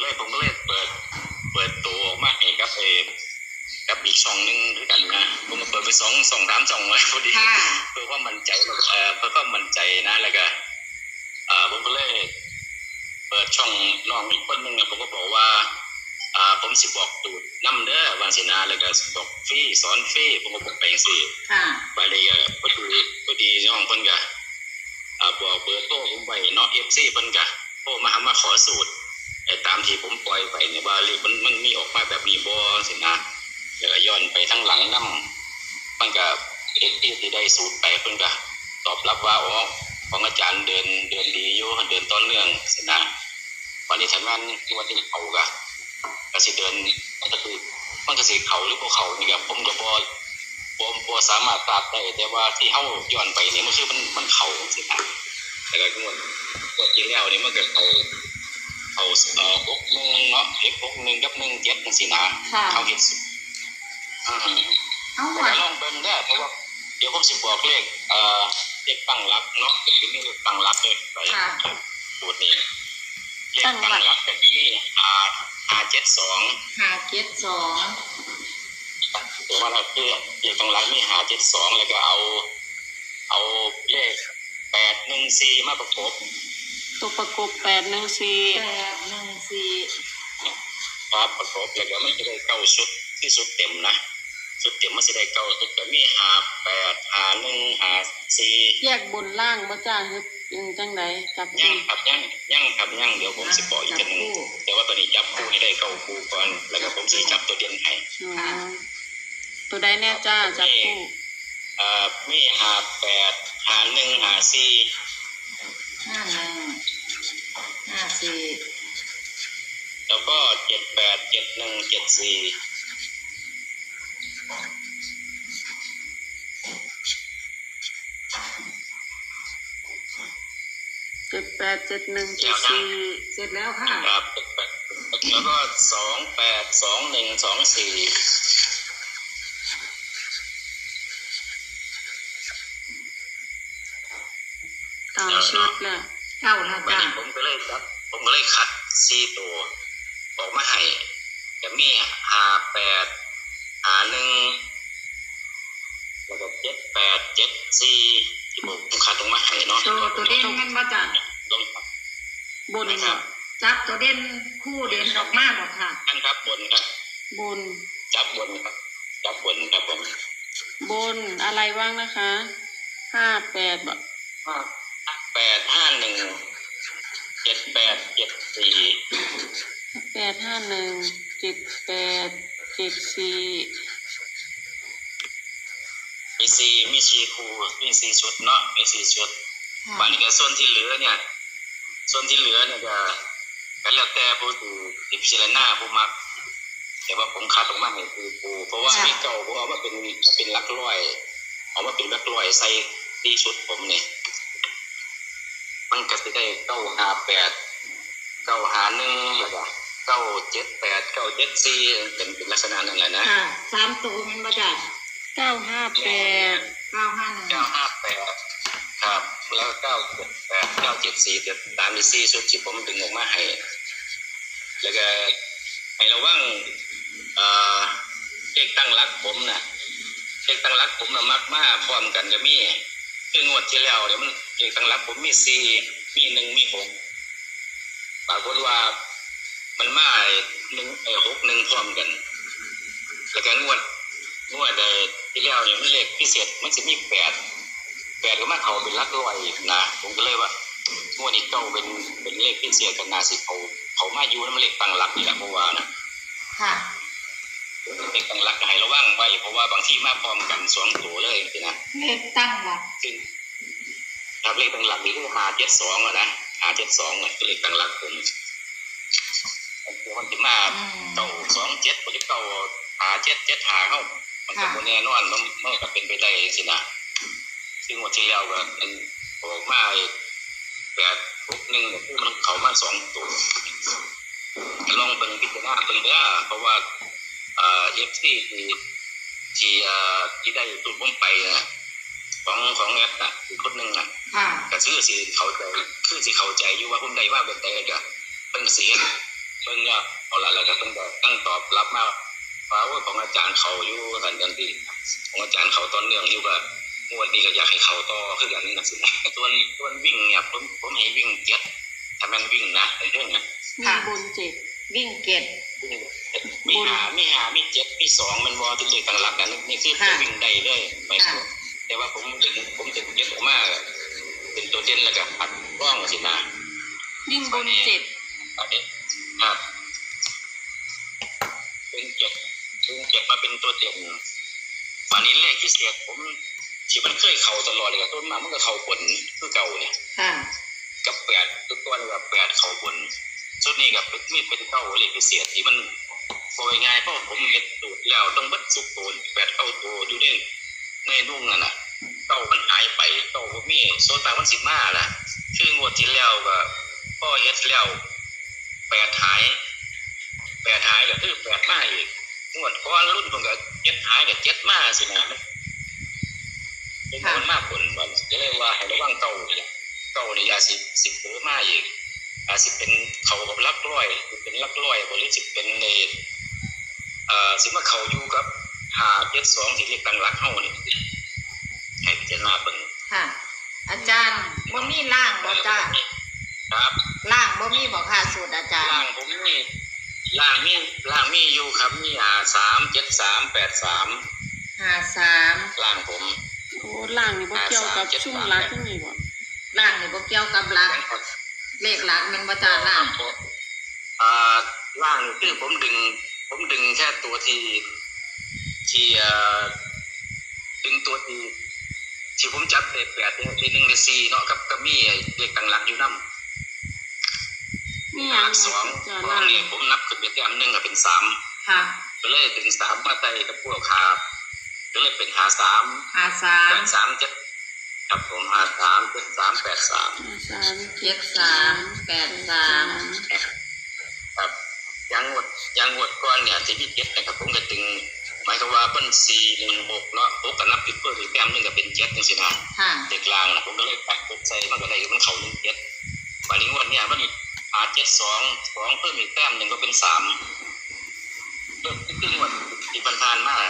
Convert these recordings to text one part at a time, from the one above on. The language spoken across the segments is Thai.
เลยผมก็เลยเปิด เปิดตัวออกมาให้กับเอกับอีกช่องหนึงด้วยกันนะผมก็เปิดไปสองสองสามช่องเลยพอดีค่ะ เพื่อความมั่นใจแล้วก็เอ่อเพื่อความมั่นใจนะแล้วก็เอ่อผมก็เลยเปิดช่องน้องอีกคนหนึงอะผมก็บอกว่าอ่าผมสิบอกตูดน้ำเด้อวางสินาแล้วก็บอกฟรีสอนฟรีผมก็บอกไปจังซี่ ค่ะไปเลยก็พอดีพอดีน้องเพิ่นก็อ่าบอกเบอร์โทรผมไปเนาะ FC เพิ่นก็โทรมาหามาขอสูตรไอ้ตามที่ผมปล่อยไปเนี่ยว่าเลขมันมันมีออกมาแบบนี้บ่สินะแล้วก็ย้อนไปทั้งหลังนํมันก็เห็นที่ที่ได้สูตรไปเพิ่นก็ตอบรับว่าอ๋อของอาจารย์เดินเดินดีอยู่เดินต่อเนื่องสินะวันนี้ทำงาที่วันที่เขาก็ก็สิเดินมันก็คือมันก็สิเขาหรือบ่เขานี่ก็ผมก็บ่บ่บ่สามารถตราบได้แต่ว่าที่เฮาย้อนไปนี่มันคือมันมันเขาสินะแต่ก็งวดงวดที่แล้วนี่มันก็เขา เข้าเอ่อ6 1เนาะเลข6 1กับ1 7จังซี่นะค่ะ เขาเฮ็ดสิอืมเอาหแต่วยก็ลองเบิ่งเด้อเพราะว่าเดี๋ยวผมสิบอกเลขเอ่อเลขตั้งหลักเนาะเป็นเลขตั้งหลักเลยไปสูตรนี้เลขตั้งหลักก็สิมี5 572ห้าเจ็ดสองหรือว่าเราคือเลขตั้งหลักมี572แล้วก็เอา เอาเลขแปดหนึ่งสี่มาประกบ ตัวประกบแปดหนึ่งสี่แปดหนึ่งสี่ครับประกบแล้วก็มันจะได้เก้าชุดที่สุดเต็มนะชุดเต็มมันจะได้เก้าชุดก็มีหาแปดหาหนึ่งหาสี่แยกบนล่างบ่จ้าคือเป็นจังไดจับยั่คู่งครับยั่งยั่งครับยั่งเดี๋ยวผมสิบอกอีกทีหนึงแต่ว่าตอนนี้จับคู่ให้ได้เก้าคู่ก่อนแล้วก็ผมสิจับตัวเด่นให้อืมตัวใดแน่จ้าจับคู่เอ่อมีหาแปดหาหนึ่งหาสี่ ห้าหนึ่งห้าสี่แล้วก็เจ็ดแปดเจ็ดหนึ่งเจ็ดสี่เจ็ดแปดเจ็ดหนึ่งเจ็ดสี่เสร็จแล้วค่ะ ครับ แล้วก็สองแปดสองหนึ่งสองสี่ เก้าชุดละเก้าแล้ววันจ้านี้ผมก็เลยครับ ผมก็เลยคัดสี่ตัว ออกมาให้จะมีหาแปดหาหนึ่งแล้วก็เจ็ดแปดเจ็ดสี่ที่ผมคัดออกมาให้เนาะตัวตัวเด่นแม่นว่าจ้าลงครับ บนนะครับจับตัวเด่นคู่เด่นออกมาบอกค่ะ ท่านครับบนครับ บน จับบนครับ จับบนครับผมบนอะไรบ้างนะคะห้าแปดบ่ห้า แปดห้าหนึ่งเจ็ดแปดเจ็ดสี่แปดห้าหนึ่งเจ็ดแปดเจ็ดสี่มีสี่มีสี่คู่มีสี่ชุดเนาะมีสี่ชุดบานนี้ก็ส่วนที่เหลือเนี่ย ส่วนที่เหลือเนี่ยก็ก็แล้วแต่ผู้ดูที่พิจารณาผู้มักแต่ว่าผมคัดออกมาให้คือปูเพราะว่าค่ะมีเก่าผมเอามาเป็นเป็นหลักร้อย เอามาเป็นหลักร้อยใส่ตีชุดผมเนี่ย มันก็จะได้เก้าห้าแปดเก้าห้าหนึ่งแล้วก็เก้าเจ็ดแปดเก้าเจ็ดสี่เป็นเป็นลักษณะนั้นแหละนะค่ะสามตัวแม่นว่าจ้าเก้าห้าแปดเก้าห้าหนึ่งเก้าห้าแปดครับ แล้วเก้าเจ็ดแปดเก้าเจ็ดสี่เดี๋ยวตามที่สี่ชุดที่ผมดึงออกมาให้แล้วก็ให้ระวังเอ่อเลขตั้งรักผมน่ะเลขตั้งรักผมน่ะมักมาพร้อมกันก็มีคืองวดที่แล้วเดี๋ยวมัน เลขตั้งรักผมมีสี่มีหนึ่งมีหกปรากฏว่ามันมาหนึ่งเออหกหนึ่งพร้อมกัน แล้วก็งวดงวดเอ่อที่แล้วเนี่ยมันเลขพิเศษมันจะมีแปดแปดก็มาเขาเป็นหลักร้อยนะผมก็เลยว่างวดนี้เก้าเป็นเป็นเลขพิเศษกันนาสิเขาเขามาอยู่นั่นมันเลขตั้งหลักนี่แหละเพราะว่านะค่ะเลขตั้งหลักก็ให้ระวังไว้เพราะว่าบางที่มาพร้อมกันสองตัวเลยสินะเลขตั้งหลักซึ่ง ครับเลขตั้งหลักนี่คือหาเจ็ดสองอะนะหาเจ็ดสองอะคือเลขตั้งหลักผมมันจะมาเก้าสองเจ็ดผมจะเก้าหาเจ็ดเจ็ดหาเข้ามันก็ค่ะบ่แน่นอนมันมันก็เป็นไปได้สินะซึ่งวันที่แล้วก็มันออกมาแปดหกหนึ่งเนี่ยคือมันเขามาสองตัวลองเป็นพิจารณาเป็นเด้อเพราะว่าเอฟซีที่ที่ที่ได้ตูดผมไปนะ ของของแอปน่ะอีกคนหนึ่งน่ะค่ะก็ชื่อสิเข้าใจคือสิเข้าใจอยู่ว่าผมได้ว่าแบบใดก็เป็นสิเฮ็ดเพิ่งแล้วเอาละแล้วก็ต้องแบบตั้งตอบรับมาฟ้าว่าของอาจารย์เขาอยู่สันกันดีของอาจารย์เขาตอนเนื่องอยู่ว่างวดนี้ก็อยากให้เขาต่อคือกันนี่นะสิส่วนส่วนวิ่งเนี่ยผมผมให้วิ่งเจ็ดถ้ามันวิ่งนะไอ้เรื่องเนี่ยมีบนเจ็ดวิ่งเก็ดมีหามีหามีเจ็ดมีสองมันวอที่เลขต่างหลักกันนี่คือค่ะวิ่งได้เลยไม่ค่ะถูก แต่ว่าผมถึงผมถึงเจ็ดออกมาเป็นตัวเด่นแล้วก็อัดกล้องสินะวิ่งบนเจ็ดตอนนี้ครับเป็นเจ็ดเป็นเจ็ดมาเป็นตัวเด่นวันนี้เลขพิเศษผมที่มันเคยเข่าตลอดเลยกับต้นมามันก็เข่าบนคือเก่าเนี่ยค่ะกับแปดทุกตัวเลยกับแปดเข่าบนชุดนี้กับมีเป็นเก้าเลขพิเศษที่มันโอยง่ายเพราะผมเห็นสูตรแล้วต้องเบัดสุกโตนแปดเก้าตัวอยู่ในในนุ่งนั่นน่ะ เก้ามันหายไปเก้าบ่มีโซนตามันสิมาล่ะ คืองวดที่แล้วก็พ่อเฮ็ดแล้วแปดหายแปดหายก็คือแปดมาอีกงวดก้อนรุ่นผมก็เจ็ดหายก็เจ็ดมาสินะเป็นคนมากคนวันจะเลยว่าให้ระวังเก่านี่แหละเก่านี่อาสิสิบเพิ่มาอีกอาสิเป็นเขากับลักร้อยคือเป็นลักร้อยบริสิเป็นเนตอ่อสิมาเขาอยู่กับหาเจ็ดสองที่เรียกตั้งหลักเฮานี่ ให้พิจารณาเบิ่งค่ะ อาจารย์บ่มีล่างบ่จ้าครับล่างบ่มีบ่ค่ะสูตรอาจารย์ล่างผมนี่ล่างมีล่างมีอยู่ครับมีหาสามเจ็ดสามแปดสามห้าสามล่างผมโอ้ล่างนี่บ่เกี่ยวกับชุ่มรักที่นี่บ่ล่างนี่บ่เกี่ยวกับหลักเลขหลักแมันบ่จ้าล่างอ่าล่างคือผมดึง ผมดึงแค่ตัวที่ที่เอ่อดึงตัวที่ ที่ผมจับเลขแปดที่หนึ่งในสี่เนาะกับกับมีไอ้เลขต่างหลักอยู่น้ำมีหยังสองจะสอล่างงนี่ผมนับขึ้นไปแต้มหนึ่งก็เป็นสามค่ะก็เลยถึงสามมาใส่กับพวกขาก็เลยเป็นหาสามห้าสาแปมดสามเจ็ดครับผมหาสามเจ็ดสามแปดสามห้าสามเจ็ดสามแปดสามครับยังหมดยังหมดก้อนเนี่ยที่พี่เจ็ดนะครับผมก็ถึง หมายความว่าเป็นสี่หนึ่งหกเนาะหกกับนับผิดเพิ่มอีกแต้มหนึงก็เป็นเจ็ดจังสินะค่ะเด็กลางนะผมก็เลยตัดกดใส่มันก็ได้มันเข่าหนึ่งเจ็ดวันนี้งวันเนี่ยมันหาเจ็ดสองสองเพิ่มอีกแต้มหนึ่งก็เป็นสามเริ่มขึ้นหมดที่พันทานมาก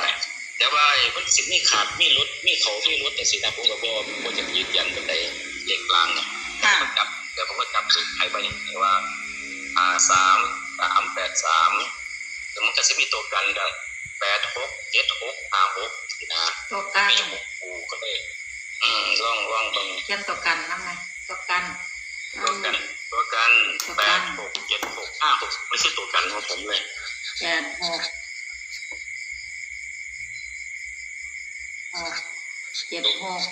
แต่ว่าไอ้มันสิมีขาดมีรถมีเขามีรถแต่สินะผมก็บอกผมจะยืนยันเป็นไดเด็กลางเนี่ยค่ะผมจับเดี๋ยวผมก็จับสุดไทยไปแต่ว่าอ่าสามสามแปดสามแต่มันก็จะมีตัวกันกันแปดหกเจ็ดหกห้าหกนะตัวกันไม่หกกูก็เลยอืมล่องล่องตรงเขียนตัวกันนำไหมตัวกันตัวกันตัวกันตัวแปกัดนหกเจ็ดหกห้าหกไม่ใช่ตัวกันของผมเลยแปดหกหกเจ็ดหก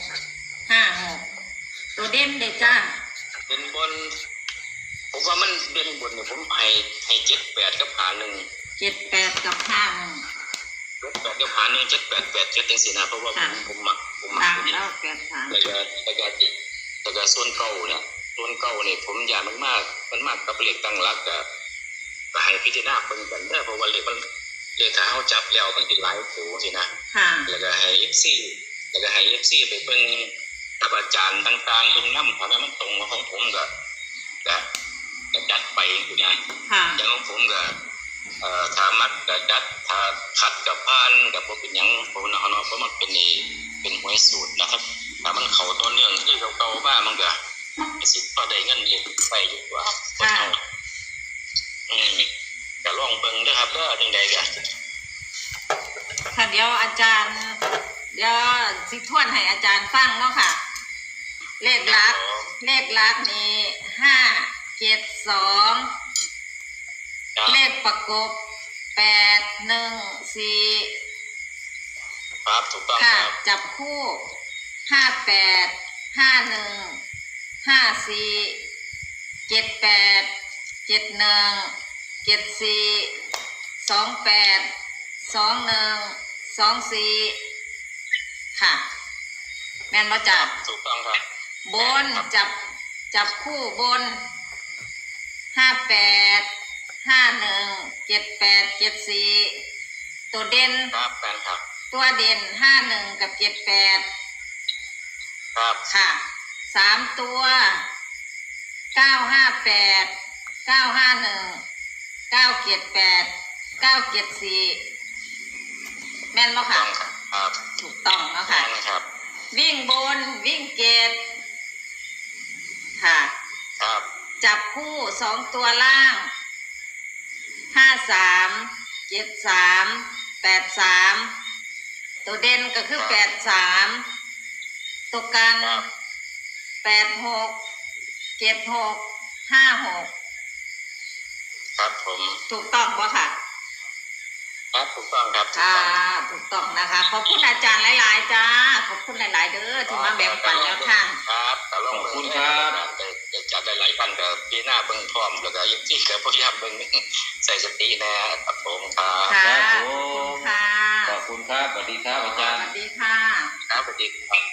ห้าหกตัวเด่นเด็จ้าเป็นบน ผมว่ามันเด่นบนเนี่ยผมให้ให้เจ็ดแปดกับหาหนึ่งเจ็ดแปดกับห้าหนึ่ง เจ็ดแปดกับหาหนึ่งเจ็ดแปดแปดเจ็ดจังสินะเพราะว่าผมค่ะผมมักผมมักต่างตัวนี้แล้วแปดสามแล้วก็แล้วก็แล้วก็ส่วนเก่าเนี่ยส่วนเก่าเนี่ยผมอยากมันมากมันมากกับเลขตั้งหลักก็ก็ให้พิจารณาเบิ่งกันเด้อเพราะว่าเลขมันเลขถ้าเฮาจับแล้วมันสิหลายโถสินะค่ะแล้วก็ให้ FC แล้วก็ให้ FC ไปเบิ่งกับอาจารย์ต่างๆเบิ่งนำถ้ามันตรงกับของผมก็ก็ก็จัดไปอยู่นะค่ะอย่างของผมก็ เอ่อถ้ามัดก็จัดถ้าขัดกับพานกับบ่เป็นหยังผมเนาะเนาะเพราะมันเป็นนี่เป็นหวยสูตรนะครับถ้ามันเข้าต่อเนื่องคือเก่าๆมามันก็สิพอได้เงินเล็กไปอยู่กว่าค่ะอืมก็ลองเบิ่งเด้อครับเด้อจังใดก็ค่ะเดี๋ยวอาจารย์ เดี๋ยวสิทวนให้อาจารย์ฟังเนาะค่ะ เลขลักเลขลักนี่ห้าเจ็ดสองครับ เลขประกบแปดหนึ่งสี่ครับถูกต้องคค่ะรับจับคู่ห้าแปดห้าหนึ่งห้าสี่เจ็ดแปดเจ็ดหนึ่งเจ็ดสี่สองแปดสองหนึ่งสองสี่ค่ะ แม่นมาจับ ถูกต้องครับ บนจับจับคู่บนห้าแปด ห้าหนึ่งเจ็ดแปดเจ็ดสี่ตัวเด่นครับแฟนครับ ตัวเด่นห้าหนึ่งกับเจ็ดแปดครับค่ะสามตัวเก้าห้าแปดเก้าห้าหนึ่งเก้าเจ็ดแปดเก้าเจ็ดสี่แม่นบ่ต้ค่ะองครับถูกต้องเนาะครัค่ะบครับ วิ่งบนวิ่งเกตค่ะ ครับ จับคู่สองตัวล่าง ห้าสามเจ็ดสามแปดสามตัวเด่นก็คือแปดสามตัวกันครับแปดหกเจ็ดหกห้าหกครับผมถูกต้องปะค่ะ ครับถูกต้องครับถูกค่ะต้องถูกต้องนะคะ ขอบคุณอาจารย์หลาย ๆ จ้า ขอบคุณหลาย ๆ เด้อที่มาแบ่งปันแนวทางครับแต่ลองเบิ่งแต่แต่ จัดได้หลายพันกับปีหน้าเบิ่งพร้อมแล้วก็ยังที่กับพยายามเบิ่งใส่สติแน่ครับผมครับค่ะครับขผอบคุณมค่ะขอบคุณครับสวัสดีครับอาจารสย์วัสดีค่ะครับสวัสดีครับ